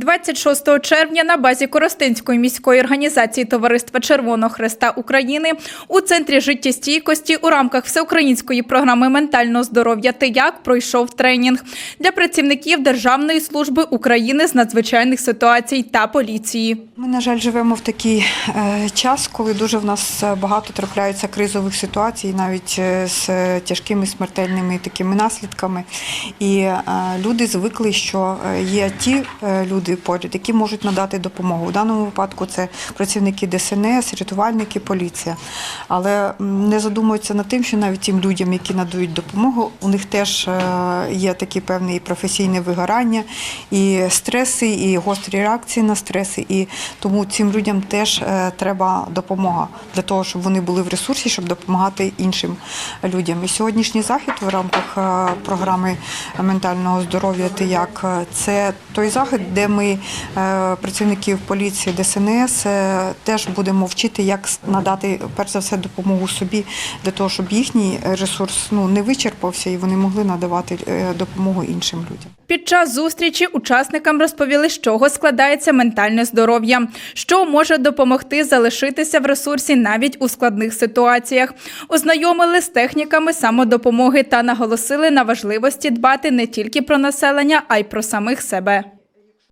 26 червня на базі Коростинської міської організації Товариства Червоного Хреста України у центрі життєстійкості у рамках всеукраїнської програми ментального здоров'я «Ти як» пройшов тренінг для працівників Державної служби України з надзвичайних ситуацій та поліції. Ми, на жаль, живемо в такий е, час, коли дуже в нас е, багато трапляється кризових ситуацій, навіть е, з тяжкими смертельними такими наслідками. І люди звикли, що є ті люди поряд, які можуть надати допомогу. У даному випадку це працівники ДСНС, рятувальники, поліція. Але не задумуються над тим, що навіть тим людям, які надають допомогу, у них теж е, є такі певні і професійне вигорання, і стреси, і гострі реакції на стреси. І тому цим людям теж е, треба допомога для того, щоб вони були в ресурсі, щоб допомагати іншим людям. І сьогоднішній захід в рамках е, програми ментального здоров'я «Ти як» це той захід, де ми е, працівників поліції ДСНС е, теж будемо вчити, як надати перш за все допомогу собі для того, щоб їхній ресурс ну не вичерпався і вони могли надавати е, допомогу іншим людям. Під час зустрічі учасникам розповіли, з чого складається ментальне здоров'я, що може допомогти залишитися в ресурсі навіть у складних ситуаціях. Ознайомили з техніками самодопомоги та наголосили на важливості дбати не тільки про населення, а й про самих себе.